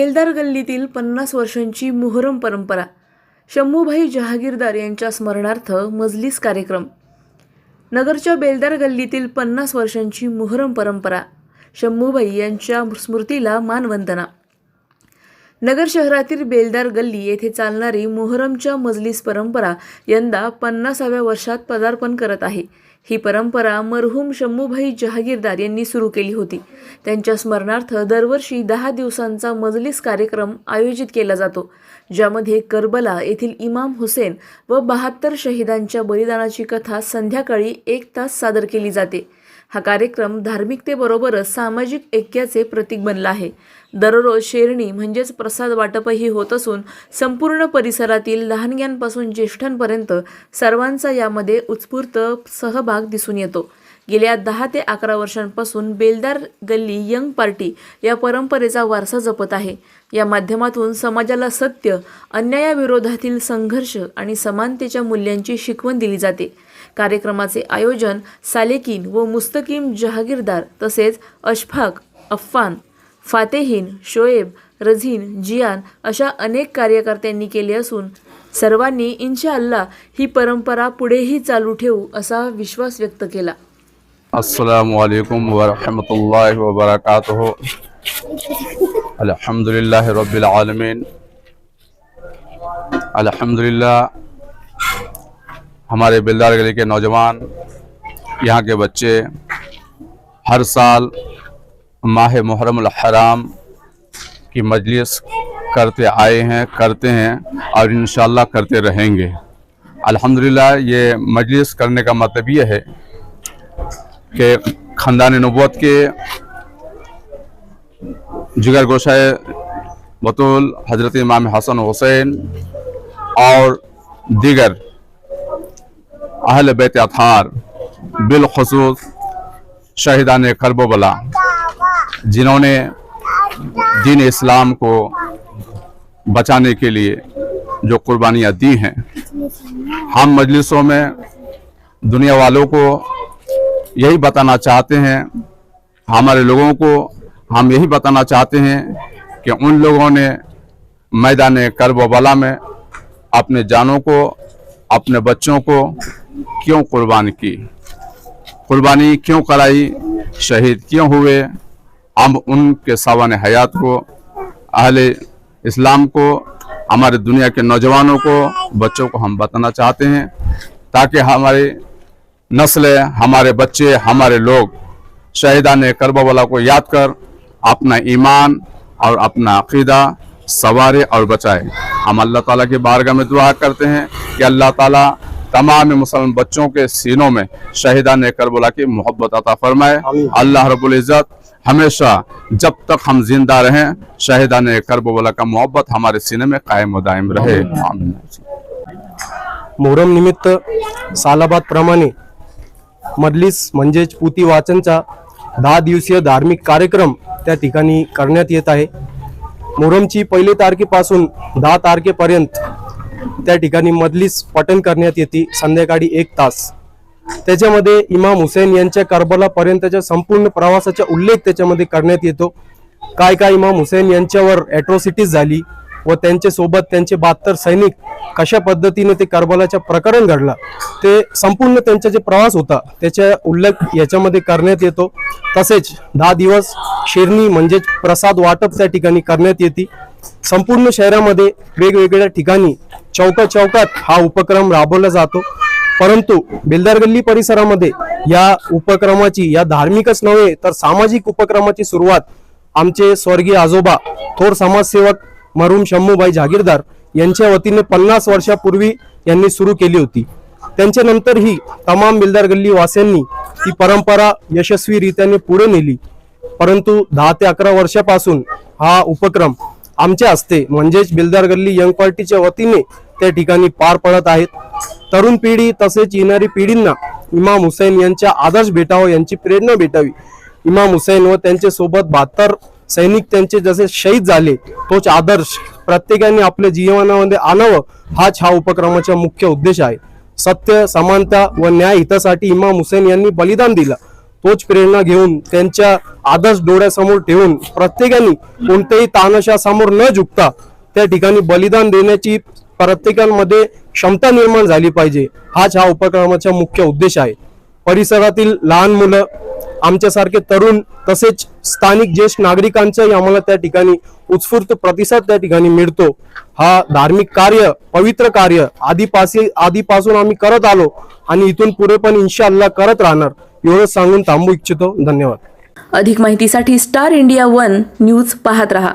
बेलदार गल्लीतील पन्नास वर्षांची मोहरम परंपरा शंभूभाई जहागीरदार यांच्या स्मरणार्थ मजलिस कार्यक्रम. नगरच्या बेलदार गल्लीतील पन्नास वर्षांची मोहरम परंपरा शंभूभाई यांच्या स्मृतीला मानवंदना. नगर शहरातील बेलदार गल्ली येथे चालणारी मोहरमच्या मजलिस परंपरा यंदा पन्नासाव्या वर्षात पदार्पण करत आहे. ही परंपरा मरहूम शंभूभाई जहागीरदार यांनी सुरू केली होती. त्यांच्या स्मरणार्थ दरवर्षी दहा दिवसांचा मजलिस कार्यक्रम आयोजित केला जातो ज्यामध्ये करबला येथील इमाम हुसेन व बहात्तर शहीदांच्या बलिदानाची कथा संध्याकाळी एक तास सादर केली जाते. हा कार्यक्रम धार्मिकतेबरोबरच सामाजिक ऐक्याचे प्रतीक बनला आहे. दररोज शेरणी म्हणजेच प्रसाद वाटपही होत असून संपूर्ण परिसरातील लहानग्यांपासून ज्येष्ठांपर्यंत सर्वांचा यामध्ये उत्स्फूर्त सहभाग दिसून येतो. गेल्या दहा ते अकरा वर्षांपासून बेलदार गल्ली यंग पार्टी या परंपरेचा वारसा जपत आहे. या माध्यमातून समाजाला सत्य अन्यायाविरोधातील संघर्ष आणि समानतेच्या मूल्यांची शिकवण दिली जाते. कार्यक्रमाचे आयोजन सालेकीन व मुस्तकीम जहागीरदार तसेच अशफाक अफ्फान फातेहीन शोएब रझीन जियान अशा अनेक कार्यकर्त्यांनी केले असून सर्वांनी इन्शा अल्लाह ही परंपरा पुढेही चालू ठेवू असा विश्वास व्यक्त केला. السلام علیکم ورحمۃ اللہ وبرکاتہ۔ الحمد للہ رب العالمین۔ الحمد ہمارے بلدار گلی کے نوجوان، یہاں کے بچے، ہر سال ماہ محرم الحرام کی مجلس کرتے آئے ہیں، کرتے ہیں اور انشاءاللہ کرتے رہیں گے۔ الحمدللہ، یہ مجلس کرنے کا مطلب یہ ہے کہ خاندان نبوت کے جگر گوشہ بطول حضرت امام حسن حسین اور دیگر اہل بیت اطہار بالخصوص شہدان کرب و بلا جنہوں نے دین اسلام کو بچانے کے لیے جو قربانیاں دی ہیں۔ ہم مجلسوں میں دنیا والوں کو یہی بتانا چاہتے ہیں ہمارے لوگوں کو، ہم یہی بتانا چاہتے ہیں کہ ان لوگوں نے میدان کرب و بلا میں اپنے جانوں کو، اپنے بچوں کو کیوں قربان کی؟ قربانی کیوں کرائی؟ شہید کیوں ہوئے؟ ہم ان کے سوان حیات کو، اہل اسلام کو، ہمارے دنیا کے نوجوانوں کو، بچوں کو ہم بتانا چاہتے ہیں تاکہ ہمارے نسلیں ہمارے بچے ہمارے لوگ شہیدان کربلا والا کو یاد کر اپنا ایمان اور اپنا عقیدہ سوارے اور بچائے۔ ہم اللہ تعالیٰ کی بارگاہ میں دعا کرتے ہیں کہ اللہ تعالیٰ تمام مسلم بچوں کے سینوں میں شہیدان کربلا کی محبت عطا فرمائے۔ اللہ رب العزت ہمیشہ جب تک ہم زندہ رہیں شہیدان کربلا کا محبت ہمارے سینے میں قائم و دائم رہے۔ محرم نمت سالاباد پرمانے मजलिस म्हणजेच पुती वाचनचा दहा दिवसीय धार्मिक कार्यक्रम त्या ठिकाणी करण्यात येत आहे. मोहरमची पहिली तारखेपासून दहा तारखेपर्यंत त्या ठिकाणी मजलिस पठण करण्यात येते संध्याकाळी एक तास. त्याच्यामध्ये इमाम हुसेन यांच्या करबलापर्यंतच्या संपूर्ण प्रवासाचा उल्लेख त्याच्यामध्ये करण्यात येतो. काय काय इमाम हुसेन यांच्यावर ॲट्रॉसिटीज झाली व त्यांच्यासोबत त्यांचे बहात्तर सैनिक कशा पद्धतीने ते करबलाच्या प्रकरण घडला ते संपूर्ण त्यांचा जे प्रवास होता त्याचा उल्लेख याच्यामध्ये करण्यात येतो. तसेच दहा दिवस शेरणी म्हणजेच प्रसाद वाटप त्या ठिकाणी करण्यात येते. संपूर्ण शहरामध्ये वेगवेगळ्या ठिकाणी चौका चौकात हा उपक्रम राबवला जातो. परंतु बेलदार गल्ली परिसरामध्ये या उपक्रमाची या धार्मिकच नव्हे तर सामाजिक उपक्रमाची सुरुवात आमचे स्वर्गीय आजोबा थोर समाजसेवक मरूम शंभूबाई जहागीरदार यांच्या वतीने पन्नास वर्षापूर्वी यांनी सुरू केली होती. त्यांच्या नंतरही तमाम बिल्दार गल्ली वासियांनी ती परंपरा यशस्वीरित्याने पुढे नेली. परंतु दहा ते अकरा वर्षापासून हा उपक्रम आमच्या हस्ते म्हणजेच बिल्दार गल्ली यंग पार्टीच्या वतीने त्या ठिकाणी पार पडत आहेत. तरुण पिढी तसेच येणारी पिढींना इमाम हुसैन यांच्या आदर्श भेटावं यांची प्रेरणा भेटावी. इमाम हुसैन व त्यांच्यासोबत बहात्तर सैनिक त्यांचे जसे शहीद झाले तोच आदर्श प्रत्येकाने आपल्या जीवनामध्ये आणावं हाच हा उपक्रमाचा मुख्य उद्देश आहे. सत्य समानता व न्याय हितासाठी इमाम हुसेन यांनी बलिदान दिलं. तोच प्रेरणा घेऊन त्यांच्या आदर्श डोळ्यासमोर ठेवून प्रत्येकाने कोणत्याही तानाशासमोर न झुकता त्या ठिकाणी बलिदान देण्याची प्रत्येकांमध्ये क्षमता निर्माण झाली पाहिजे. हाच हा उपक्रमाचा मुख्य उद्देश आहे. परिसरातील लहान मुलं आमच्यासारखे तरुण तसेच स्थानिक ज्येष्ठ नागरिकांचाही आम्हाला त्या ठिकाणी उत्स्फूर्त प्रतिसाद त्या ठिकाणी मिळतो. हा धार्मिक कार्य पवित्र कार्य आधीपासी आधीपासून आम्ही करत आलो आणि इथून पुढे पण इन्शाअल्लाह करत राहणार एवढंच सांगून थांबू इच्छितो. धन्यवाद. अधिक माहितीसाठी स्टार इंडिया वन न्यूज पाहत रहा.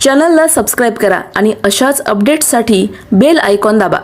चॅनलला सबस्क्राईब करा आणि अशाच अपडेट्ससाठी बेल आयकॉन दाबा.